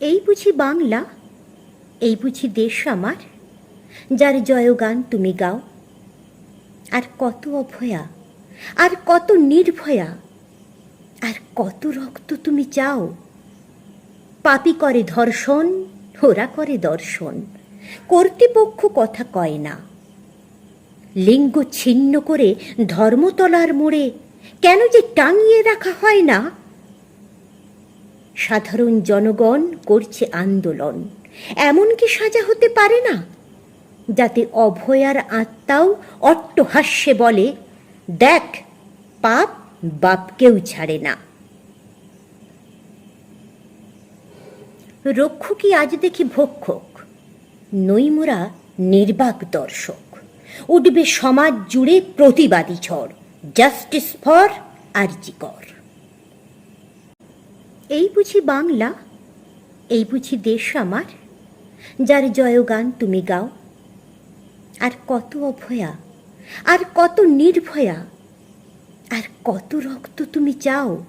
এই বুঝি বাংলা? এই বুঝি দেশ আমার? যার জয়গান তুমি গাও। আর কত অভয়া, আর কত নির্ভয়া, আর কত রক্ত তুমি চাও? পাপি করে ধর্ষণ ওরা করে দর্শন, কর্তৃপক্ষ কথা কয় না। লিঙ্গ ছিন্ন করে ধর্মতলার মোড়ে কেন যে টাঙিয়ে রাখা হয় না? সাধারণ জনগণ করছে আন্দোলন। এমন কি সাজা হতে পারে না। যাতে অভয়ার আত্মাও অট্টহাস্যে বলে, দেখ, পাপ বাপকেও ছাড়ে না। রক্ষকই আজ দেখি ভক্ষক, নৈমোরা নির্বাক দর্শক। উঠবে সমাজ জুড়ে প্রতিবাদী ঝড়, জাস্টিস ফর আরজিকর এই বুঝি বাংলা? এই বুঝি দেশ আমার? যার জয়গান তুমি গাও। আর কত অভয়া, আর কত নির্ভয়া, আর কত রক্ত তুমি চাও।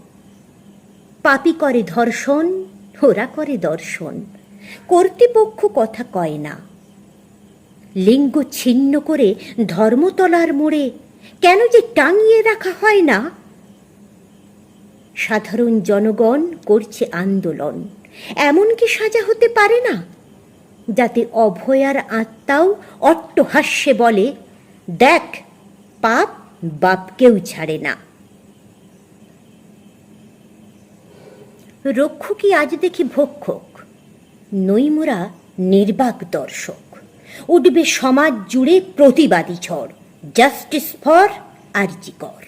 পাপি করে ধর্ষণ ওরা করে দর্শন, কর্তৃপক্ষ কথা কয় না। লিঙ্গ ছিন্ন করে ধর্মতলার মোড়ে কেন যে টাঙিয়ে রাখা হয় না? সাধারণ জনগণ করছে আন্দোলন। এমন কি সাজা হতে পারে না? যাতে অভয়ার আত্মাও অট্টহাস্যে বলে, দেখ, পাপ বাপকেও ছাড়ে না। রক্ষকই আজ দেখি ভক্ষক, নৈমোরা নির্বাক দর্শক। উঠবে সমাজ জুড়ে প্রতিবাদী ঝড়, জাস্টিস ফর আরজিকর